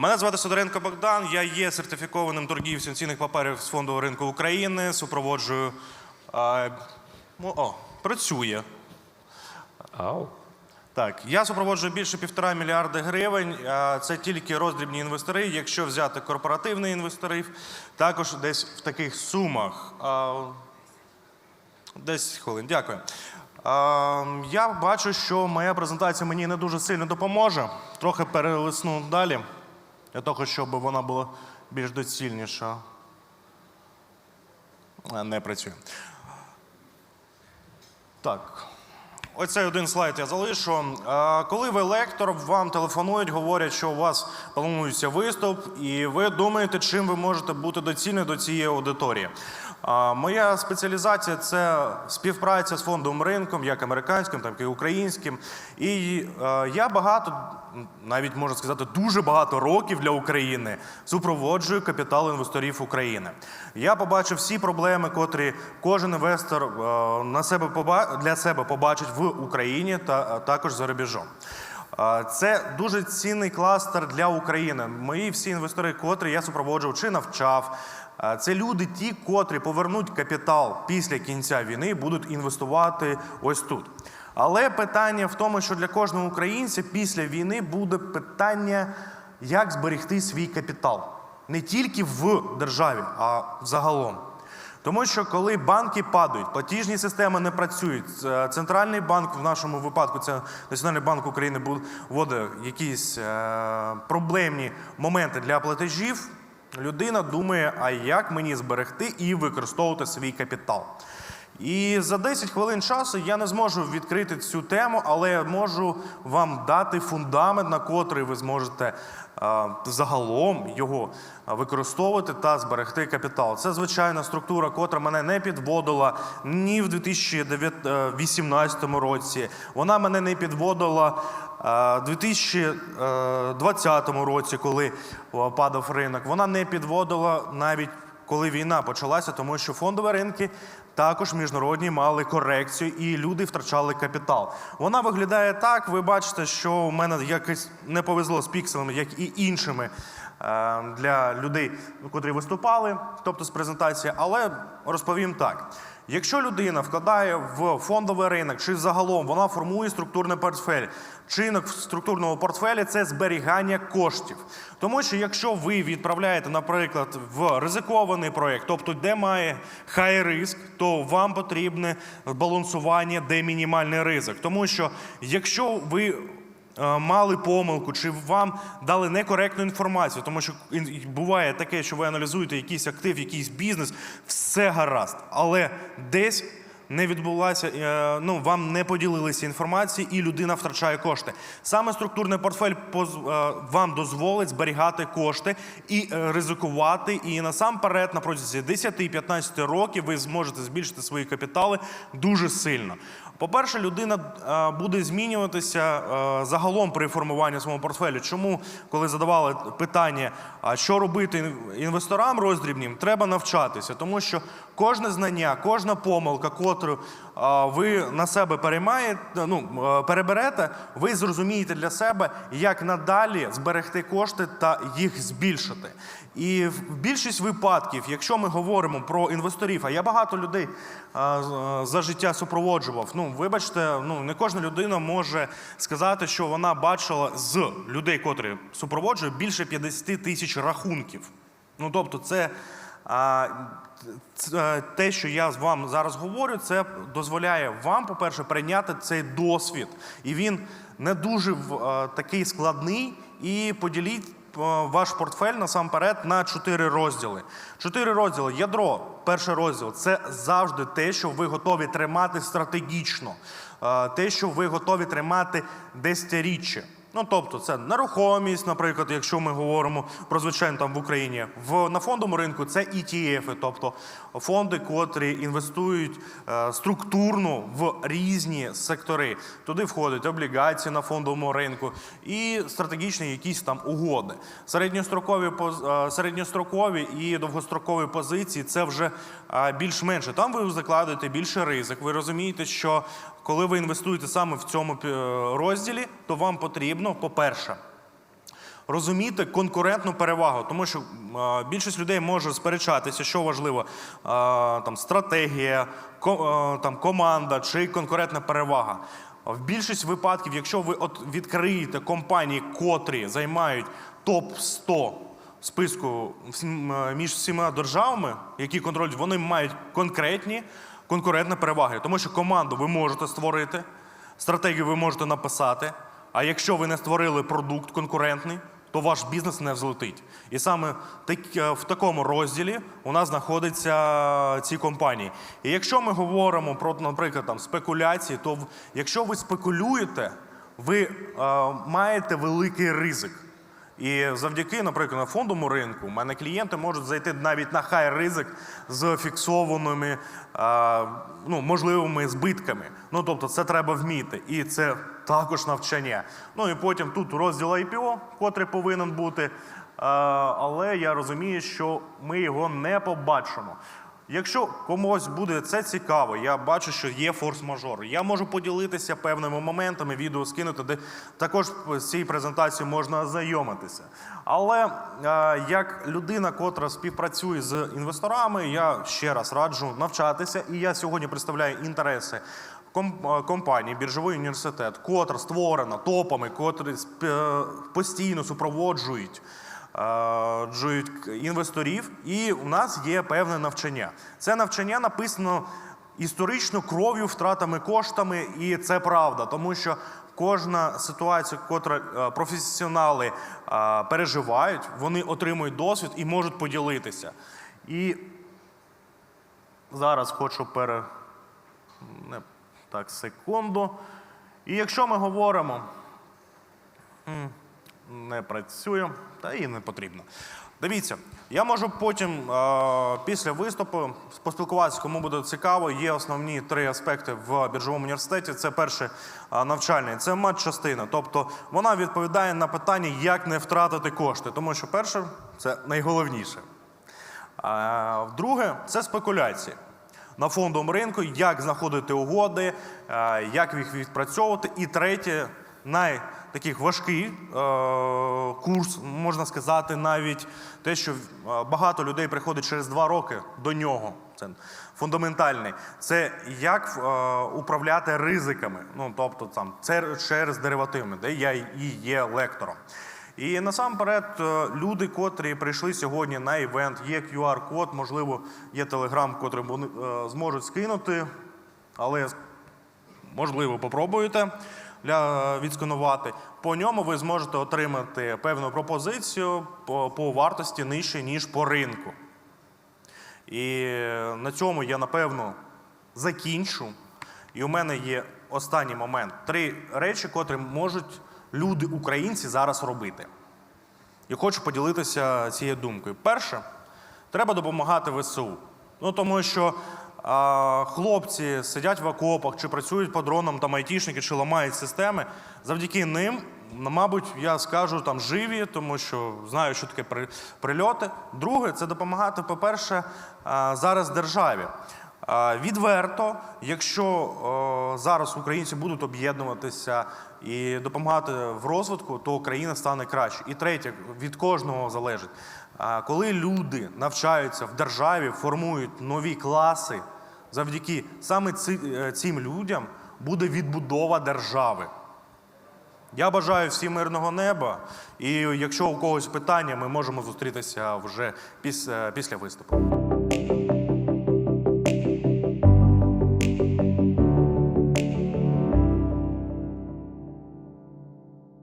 Мене звати Сидоренко Богдан. Я є сертифікованим торгівцем цінних паперів з фондового ринку України. Супроводжую. А, о, працює. Ау. Так, я супроводжую більше півтора мільярда гривень. А, Це тільки роздрібні інвестори. Якщо взяти корпоративних інвесторів, також десь в таких сумах. А, 10 хвилин, дякую. А, Я бачу, що моя презентація мені не дуже сильно допоможе. Трохи перелисну далі, для того, щоб вона була більш доцільніша. Не працює. Так. Оцей один слайд я залишу. Коли ви лектор, вам телефонують, говорять, що у вас планується виступ, і ви думаєте, чим ви можете бути доцільні до цієї аудиторії. Моя спеціалізація це співпраця з фондовим ринком, як американським, так і українським. І е, я багато, навіть можна сказати, дуже багато років для України супроводжую капітал інвесторів України. Я побачив всі проблеми, котрі кожен інвестор е, на себе для себе побачить в Україні та е, також за рубежом. Це дуже цінний кластер для України. Мої всі інвестори, котрі я супроводжував чи навчав. Це люди, ті, котрі повернуть капітал після кінця війни, будуть інвестувати ось тут. Але питання в тому, що для кожного українця після війни буде питання, як зберегти свій капітал не тільки в державі, а загалом. Тому що коли банки падають, платіжні системи не працюють. е, Центральний банк в нашому випадку, це Національний банк України, вводить якісь е, проблемні моменти для платежів. Людина думає, а як мені зберегти і використовувати свій капітал. І за 10 хвилин часу я не зможу відкрити цю тему, але я можу вам дати фундамент, на котрий ви зможете е, загалом його е, використовувати та зберегти капітал. Це звичайна структура, котра мене не підводила ні в 2018 році. Вона мене не підводила е, в 2020 році, коли е, падав ринок. Вона не підводила навіть коли війна почалася, тому що фондові ринки також міжнародні мали корекцію і люди втрачали капітал. Вона виглядає так. Ви бачите, що у мене якось не повезло з пікселами, як і іншими для людей, котрі виступали, тобто з презентації. Але розповім так: якщо людина вкладає в фондовий ринок, чи загалом вона формує структурний портфель, чинок структурного портфеля це зберігання коштів. Тому що якщо ви відправляєте, наприклад, в ризикований проєкт, тобто де має хай риск, то вам потрібне балансування, де мінімальний ризик. Тому що якщо ви е, мали помилку, чи вам дали некоректну інформацію, тому що буває таке, що ви аналізуєте якийсь актив, якийсь бізнес, все гаразд, але десь не відбулася, е, ну вам не поділилися інформацією, і людина втрачає кошти. Саме структурний портфель е, вам дозволить зберігати кошти і е, ризикувати. І насамперед, на протязі 10-15 років ви зможете збільшити свої капітали дуже сильно. По-перше, людина е, буде змінюватися е, загалом при формуванні свого портфелю. Чому, коли задавали питання, що робити інвесторам роздрібним, треба навчатися, тому що кожне знання, кожна помилка, котру ви на себе переймаєте, ну переберете, ви зрозумієте для себе, як надалі зберегти кошти та їх збільшити. І в більшість випадків, якщо ми говоримо про інвесторів, а я багато людей за життя супроводжував. Ну, вибачте, ну не кожна людина може сказати, що вона бачила з людей, котрі супроводжує, більше 50 тисяч рахунків. Ну тобто, це. А, те, що я з вам зараз говорю, це дозволяє вам, по-перше, прийняти цей досвід. І він не дуже такий складний. І поділіть е, ваш портфель насамперед на чотири розділи. Чотири розділи. Ядро, перший розділ це завжди те, що ви готові тримати стратегічно, Е, те, що ви готові тримати десятиріччя. Ну, тобто, це нерухомість, наприклад, якщо ми говоримо про звичайно там в Україні. В на фондовому ринку це ETF, тобто фонди, котрі інвестують е, структурно в різні сектори. Туди входять облігації на фондовому ринку і стратегічні якісь там угоди. Середньострокові е, середньострокові і довгострокові позиції це вже е, більш-менше. Там ви закладуєте більше ризик. Ви розумієте, що коли ви інвестуєте саме в цьому е, розділі, то вам потрібно, по-перше, розуміти конкурентну перевагу, тому що е, більшість людей може сперечатися, що важливо, е, там стратегія, там команда чи конкурентна перевага. В більшість випадків, якщо ви відкриєте компанії, котрі займають топ 100 списку між всіма державами, які контролюють, вони мають конкретні конкурентні переваги, тому що команду ви можете створити, стратегію ви можете написати. А якщо ви не створили продукт конкурентний, то ваш бізнес не взлетить. І саме е, в такому розділі у нас знаходяться ці компанії. І якщо ми говоримо про, наприклад, там спекуляції, то якщо ви спекулюєте, ви е, маєте великий ризик. І завдяки, наприклад, на фондовому ринку, у мене клієнти можуть зайти навіть на хай ризик з фіксованими ну, можливими збитками. Ну тобто, це треба вміти, і це також навчання. Ну і потім тут розділ IPO, котрий повинен бути. але я розумію, що ми його не побачимо. Якщо комусь буде це цікаво, я бачу, що є форс-мажор. Я можу поділитися певними моментами, відео скинути, де також з цією презентацією можна ознайомитися. Але е, як людина, котра співпрацює з інвесторами, я ще раз раджу навчатися. І я сьогодні представляю інтереси е, компанії, біржовий університет, котра створена топами, котрі е, постійно супроводжують джують інвесторів, і у нас є певне навчання. Це навчання написано історично кров'ю, втратами, коштами, і це правда, тому що кожна ситуація, котра е, професіонали е, переживають, вони отримують досвід і можуть поділитися. І зараз хочу пере... Так, секунду. І якщо ми говоримо не працює, та і не потрібно. Дивіться, я можу потім е, після виступу поспілкуватися, кому буде цікаво. Є основні три аспекти в біржовому університеті. Це перше е, навчальний, це матчастина. Тобто вона відповідає на питання, як не втратити кошти. Тому що перше це найголовніше. А Друге це спекуляції. На фондовому ринку, як знаходити угоди, е, як їх відпрацьовувати. І третє, най таких важкий е, курс, можна сказати, навіть те, що е, багато людей приходить через два роки до нього. Це фундаментальний. Це як е, управляти ризиками. Ну тобто там це через деривативами, де я і є лектором. І насамперед, люди, котрі прийшли сьогодні на івент, є QR-код, можливо, є телеграм, котрий вони зможуть скинути, але можливо попробуєте відсканувати. По ньому ви зможете отримати певну пропозицію по, по вартості нижче, ніж по ринку. І на цьому я напевно закінчу. І у мене є останній момент. Три речі, котрі можуть люди, українці, зараз робити. І хочу поділитися цією думкою. Перше, треба допомагати ВСУ. Ну тому що хлопці сидять в окопах чи працюють по дронам, там айтішники, чи ламають системи. Завдяки ним, мабуть, я скажу там живі, тому що знаю, що таке при- прильоти. Друге, це допомагати, по-перше, зараз державі. Відверто, якщо зараз українці будуть об'єднуватися і допомагати в розвитку, то Україна стане краще. І третє, від кожного залежить. Коли люди навчаються в державі, формують нові класи, завдяки саме е, цим людям буде відбудова держави. Я бажаю всім мирного неба. І якщо у когось питання, ми можемо зустрітися вже після, після виступу.